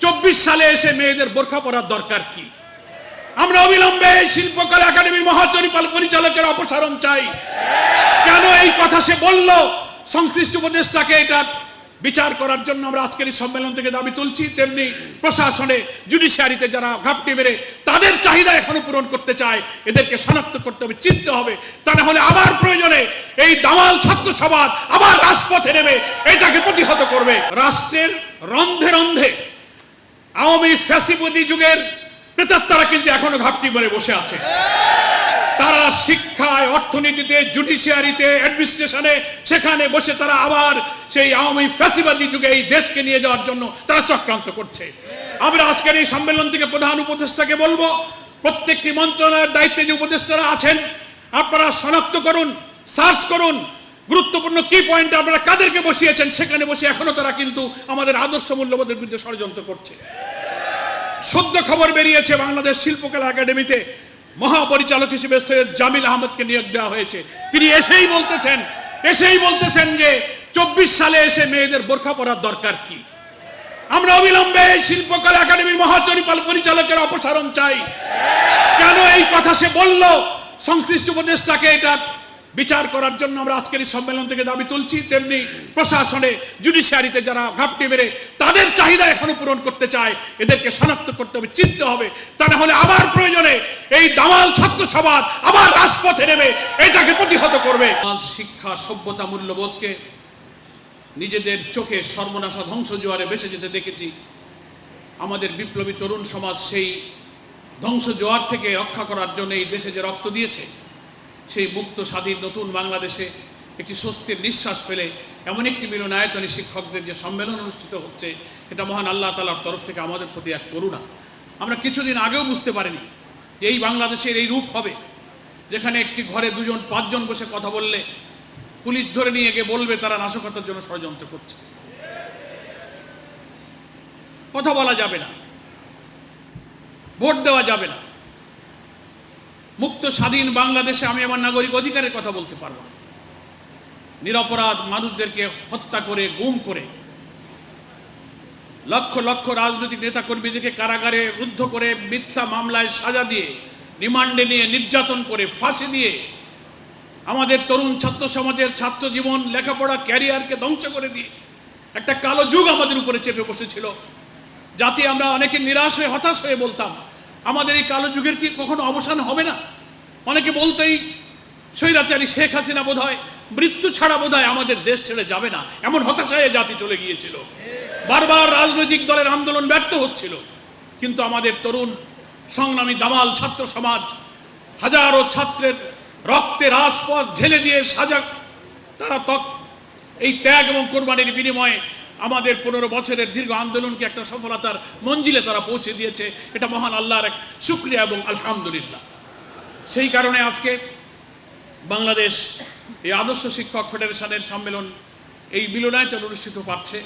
চব্বিশ সালে এসে মেয়েদের বোরখা পরার দরকার কি? আমরা অবিলম্বে শিল্পকলা একাডেমির মহাচরিপাল পরিচালকের অপসারণ চাই। কেন এই কথা সে বলল? সংশ্লিষ্ট উপদেষ্টাকে এটা বিচার করার জন্য আমরা আজকের এই সম্মেলন থেকে দাবি তুলছি, তেমনি প্রশাসনে জুডিশিয়ারিতে যারা ঘাপটি মেরে তাদের চাহিদা এখনও পূরণ করতে চায়, এদেরকে শনাক্ত করতে হবে, চিনতে হবে। তা না হলে আবার প্রয়োজনে এই দামাল ছাত্র সমাজ আবার রাজপথে নেমে এটাকে প্রতিহত করবে। রাষ্ট্রের রন্ধে রন্ধে আওয়ামী ফ্যাসিবাদী যুগের প্রেতাত্মারা কিন্তু এখনও ঘাপটি মেরে বসে আছে। তারা শিক্ষায়, অর্থনীতিতে জুডিশিয়ারিতে অ্যাডমিনিস্ট্রেশনে সেখানে বসে তারা আবার সেই আওয়ামী ফ্যাসিবাদী যুগে এই দেশকে নিয়ে যাওয়ার জন্য তারা চক্রান্ত করছে। আমরা আজকের এই সম্মেলন থেকে প্রধান উপদেষ্টাকে বলব, প্রত্যেকটি মন্ত্রণালয়ের দায়িত্বে যে উপদেষ্টারা আছেন, আপনারা শনাক্ত করুন, সার্চ করুন, গুরুত্বপূর্ণ কি পয়েন্ট আপনারা কাদেরকে বসিয়েছেন, সেখানে বসে এখনও তারা কিন্তু আমাদের আদর্শ মূল্যবোধের বিরুদ্ধে ষড়যন্ত্র করছে। সদ্য খবর বেরিয়েছে বাংলাদেশ শিল্পকলা একাডেমিতে মহাপরিচালক হিসেবে সৈয়দ জামিল আহমদকে নিয়োগ দেওয়া হয়েছে। তিনি এসেই বলতেছেন এসেই বলতেছেন যে চব্বিশ সালে এসে মেয়েদের বোরখা পরার দরকার কি? আমরা অবিলম্বে শিল্পকলা একাডেমির মহাচরিপাল পরিচালকের অপসারণ চাই। কেন এই কথা সে বলল? সংশ্লিষ্ট উপদেষ্টাকে এটা বিচার করার জন্য আমরা আজকের এই সম্মেলন থেকে দাবি তুলছি, তেমনি প্রশাসনে জুডিশিয়ারিতে যারা ঘাপটি মেরে তাদের চাহিদা এখনও পূরণ করতে চায়, এদেরকে শনাক্ত করতে হবে, চিনতে হবে। তা না হলে আবার প্রয়োজনে এই দামাল ছাত্র সমাজ আবার রাজপথে নেবে এটাকে প্রতিহত করবে। শিক্ষা, সভ্যতা মূল্যবোধকে নিজেদের চোখে সর্বনাশা ধ্বংস জোয়ারে বেঁচে যেতে দেখেছি। আমাদের বিপ্লবী তরুণ সমাজ সেই ধ্বংস জোয়ার থেকে রক্ষা করার জন্য এই দেশে যে রক্ত দিয়েছে সেই মুক্ত স্বাধীন নতুন বাংলাদেশে একটি স্বস্তির নিঃশ্বাস ফেলে এমন একটি মিলনায়তনে শিক্ষকদের যে সম্মেলন অনুষ্ঠিত হচ্ছে, এটা মহান আল্লাহ তালার তরফ থেকে আমাদের প্রতি এক করুণা। আমরা কিছুদিন আগেও বুঝতে পারিনি যে এই বাংলাদেশের এই রূপ হবে, যেখানে একটি ঘরে দুজন, পাঁচজন বসে কথা বললে পুলিশ ধরে নিয়ে গিয়ে বলবে তারা নাশকতার জন্য ষড়যন্ত্র করছে। কথা বলা যাবে না। ভোট দেওয়া যাবে না। মুক্ত স্বাধীন বাংলাদেশে আমি আমার নাগরিক অধিকারের কথা বলতে পারব নিরপরাধ মানুষদেরকে হত্যা করে, গুম করে, লক্ষ লক্ষ রাজনৈতিক নেতা কর্মীদেরকে কারাগারে রুদ্ধ করে মিথ্যা মামলায় সাজা দিয়ে, রিমান্ডে নিয়ে, নির্যাতন করে, ফাঁসি দিয়ে আমাদের তরুণ ছাত্র সমাজের ছাত্র জীবন, লেখাপড়া, ক্যারিয়ারকে ধ্বংস করে দিয়ে একটা কালো যুগ আমাদের উপরে চেপে বসেছিল। যাতে আমরা অনেকে নিরাশ হয়ে, হতাশ হয়ে বলতাম আমাদের এই কালো যুগের কি কখনো অবসান হবে না? অনেকে বলতেই স্বৈরাচারী শেখ হাসিনা বোধ হয় মৃত্যু ছাড়া বোধ আমাদের দেশ ছেড়ে যাবে না। এমন হতাশায় জাতি চলে গিয়েছিল। বারবার রাজনৈতিক দলের আন্দোলন ব্যর্থ হচ্ছিল। কিন্তু আমাদের তরুণ, সংগ্রামী দামাল ছাত্র সমাজ, হাজারো ছাত্রের রক্তে রাজপথ ঢেলে দিয়ে সাজা, তারা তক এই ত্যাগ এবং কোরবানির বিনিময়ে আমাদের পনেরো বছরের দীর্ঘ আন্দোলনকে একটা সফলতার মঞ্জিলে তারা পৌঁছে দিয়েছে। এটা মহান আল্লাহর এক শুক্রিয়া এবং আলহামদুলিল্লাহ। সেই কারণে আজকে বাংলাদেশ এই আদর্শ শিক্ষক ফেডারেশনের সম্মেলন এই মিলনায়তন অনুষ্ঠিত পাচ্ছে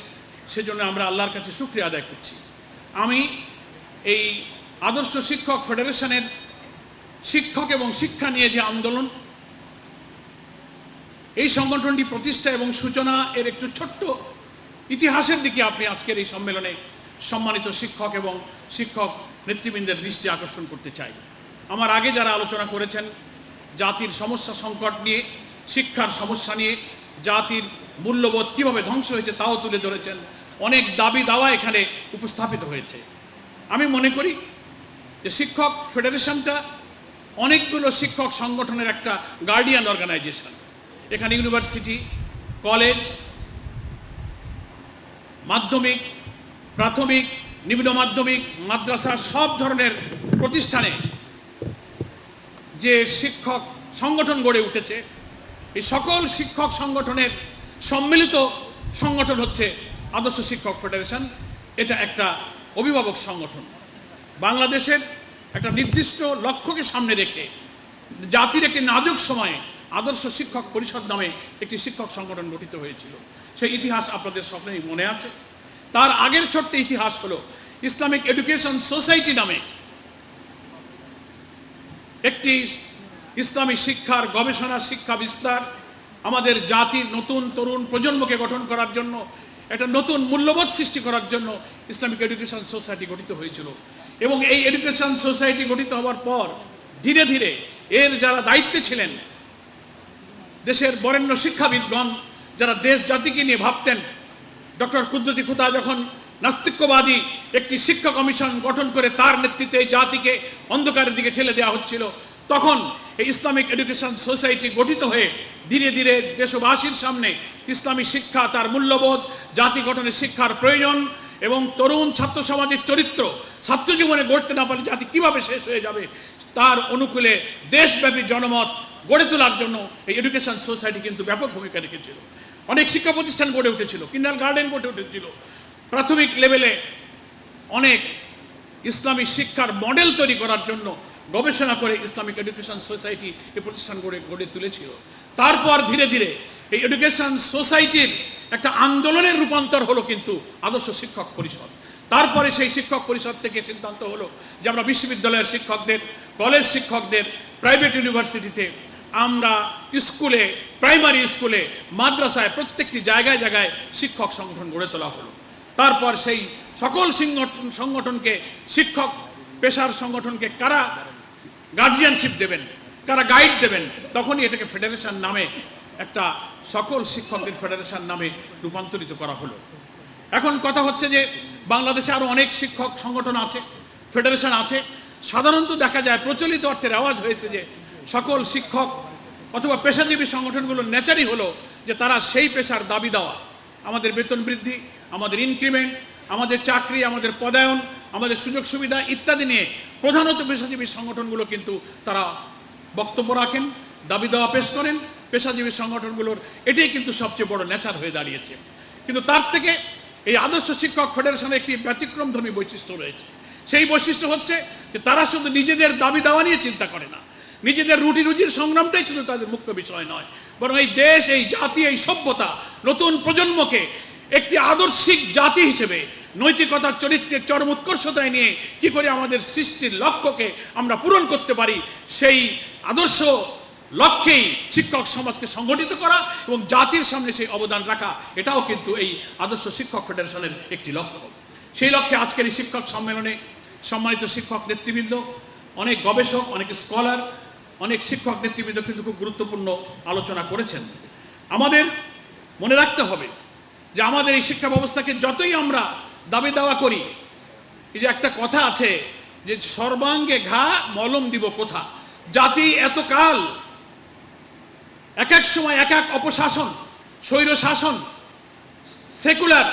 সেজন্য আমরা আল্লাহর কাছে শুক্রিয়া আদায় করছি। আমি এই আদর্শ শিক্ষক ফেডারেশনের শিক্ষক এবং শিক্ষা নিয়ে যে আন্দোলন, এই সংগঠনটি প্রতিষ্ঠা এবং সূচনা এর একটু ছোট্ট ইতিহাসের দিকে আপনি আজকের এই সম্মেলনে সম্মানিত শিক্ষক এবং শিক্ষক নেতৃবৃন্দের দৃষ্টি আকর্ষণ করতে চাই। আমার আগে যারা আলোচনা করেছেন, জাতির সমস্যা সংকট নিয়ে, শিক্ষার সমস্যা নিয়ে, জাতির মূল্যবোধ কীভাবে ধ্বংস হয়েছে তাও তুলে ধরেছেন, অনেক দাবি দাওয়া এখানে উপস্থাপিত হয়েছে। আমি মনে করি যে শিক্ষক ফেডারেশনটা অনেকগুলো শিক্ষক সংগঠনের একটা গার্ডিয়ান অর্গানাইজেশন। এখানে ইউনিভার্সিটি, কলেজ মাধ্যমিক, প্রাথমিক, নিম্ন মাধ্যমিক, মাদ্রাসা সব ধরনের প্রতিষ্ঠানে যে শিক্ষক সংগঠন গড়ে উঠেছে, এই সকল শিক্ষক সংগঠনের সম্মিলিত সংগঠন হচ্ছে আদর্শ শিক্ষক ফেডারেশন। এটা একটা অভিভাবক সংগঠন। বাংলাদেশের একটা নির্দিষ্ট লক্ষ্যকে সামনে রেখে, জাতির একটি নাজুক সময়ে আদর্শ শিক্ষক পরিষদ নামে একটি শিক্ষক সংগঠন গঠিত হয়েছিল। সেই ইতিহাস আপনাদের সকলেই মনে আছে। তার আগের ছোট্ট ইতিহাস হলো ইসলামিক এডুকেশন সোসাইটি নামে একটি ইসলামী শিক্ষার গবেষণা শিক্ষা বিস্তার আমাদের জাতির নতুন তরুণ প্রজন্মকে গঠন করার জন্য, একটা নতুন মূল্যবোধ সৃষ্টি করার জন্য ইসলামিক এডুকেশন সোসাইটি গঠিত হয়েছিল। এবং এই এডুকেশন সোসাইটি গঠিত হওয়ার পর ধীরে ধীরে এর যারা দায়িত্বে ছিলেন দেশের বরেণ্য শিক্ষাবিদগণ যারা দেশ জাতিকে নিয়ে ভাবতেন, ডক্টর কুদ্দতি খুদা যখন নাস্তিক্যবাদী একটি শিক্ষা কমিশন গঠন করে তার নেতৃত্বে জাতিকে অন্ধকারের দিকে ঠেলে দেওয়া হচ্ছিল, তখন এই ইসলামিক এডুকেশন সোসাইটি গঠিত হয়ে ধীরে ধীরে দেশবাসীর সামনে ইসলামী শিক্ষা তার মূল্যবোধ, জাতি গঠনের শিক্ষার প্রয়োজন এবং তরুণ ছাত্র সমাজের চরিত্র ছাত্র জীবনে গড়তে না পারলে জাতি কীভাবে শেষ হয়ে যাবে, তার অনুকূলে দেশব্যাপী জনমত গড়ে তোলার জন্য এই এডুকেশন সোসাইটি কিন্তু ব্যাপক ভূমিকা রেখেছিল। অনেক শিক্ষা প্রতিষ্ঠান গড়ে উঠেছিল কিন্ডার গার্ডেন গড়ে উঠেছিল। প্রাথমিক লেভেলে অনেক ইসলামী শিক্ষার মডেল তৈরি করার জন্য গবেষণা করে ইসলামিক এডুকেশন সোসাইটি এই প্রতিষ্ঠান গড়ে গড়ে তুলেছিল। তারপর ধীরে ধীরে এই এডুকেশন সোসাইটির একটা আন্দোলনের রূপান্তর হলো কিন্তু আদর্শ শিক্ষক পরিষদ। তারপরে সেই শিক্ষক পরিষদ থেকে সিদ্ধান্ত হলো যে আমরা বিশ্ববিদ্যালয়ের শিক্ষকদের কলেজ শিক্ষকদের প্রাইভেট ইউনিভার্সিটিতে আমরা স্কুলে, প্রাইমারি স্কুলে, মাদ্রাসায় প্রত্যেকটি জায়গায় জায়গায় শিক্ষক সংগঠন গড়ে তোলা হলো। তারপর সেই সকল সংগঠন সংগঠনকে শিক্ষক, পেশার সংগঠনকে কারা গার্জিয়ানশিপ দেবেন, কারা গাইড দেবেন, তখনই এটাকে ফেডারেশন নামে একটা সকল শিক্ষকদের ফেডারেশন নামে রূপান্তরিত করা হলো। এখন কথা হচ্ছে যে বাংলাদেশে আরও অনেক শিক্ষক সংগঠন আছে ফেডারেশন আছে। সাধারণত দেখা যায় প্রচলিত অর্থের আওয়াজ হয়েছে যে সকল শিক্ষক অথবা পেশাজীবী সংগঠনগুলোর নেচারই হলো যে তারা সেই পেশার দাবি দেওয়া। আমাদের বেতন বৃদ্ধি, আমাদের ইনক্রিমেন্ট আমাদের চাকরি, আমাদের পদায়ন, আমাদের সুযোগ সুবিধা ইত্যাদি নিয়ে প্রধানত পেশাজীবী সংগঠনগুলো কিন্তু তারা বক্তব্য রাখেন, দাবি দেওয়া পেশ করেন। পেশাজীবী সংগঠনগুলোর এটাই কিন্তু সবচেয়ে বড় নেচার হয়ে দাঁড়িয়েছে। কিন্তু তার থেকে এই আদর্শ শিক্ষক ফেডারেশনের একটি ব্যতিক্রমধর্মী বৈশিষ্ট্য রয়েছে। সেই বৈশিষ্ট্য হচ্ছে যে তারা শুধু নিজেদের দাবি দেওয়া নিয়ে চিন্তা করে না নিজেদের রুটি রুজির সংগ্রামটাই শুধু তাদের মুখ্য বিষয় নয়, বরং এই দেশ, এই জাতি, এই সভ্যতা নতুন প্রজন্মকে একটি আদর্শিক জাতি হিসেবে, নৈতিকতার চরিত্রের চরম উৎকর্ষতায় নিয়ে কি করে আমাদের সৃষ্টির লক্ষ্যকে আমরা পূরণ করতে পারি, সেই আদর্শ লক্ষ্যেই শিক্ষক সমাজকে সংগঠিত করা এবং জাতির সামনে সেই অবদান রাখা, এটাও কিন্তু এই আদর্শ শিক্ষক ফেডারেশনের একটি লক্ষ্য। সেই লক্ষ্যে আজকের এই শিক্ষক সম্মেলনে সম্মানিত শিক্ষক নেতৃবৃন্দ, অনেক গবেষক, অনেক স্কলার অনেক শিক্ষক নেতৃবৃন্দ কিন্তু খুব গুরুত্বপূর্ণ আলোচনা করেছেন। আমাদের মনে রাখতে হবে যে আমাদের এই শিক্ষা ব্যবস্থাকে যতই আমরা দাবি দাওয়া করি, এই যে একটা কথা আছে যে সর্বাঙ্গে ঘা, মলম দিব কোথা? জাতি এতকাল এক এক সময় এক এক অপশাসন স্বৈর শাসন সেকুলার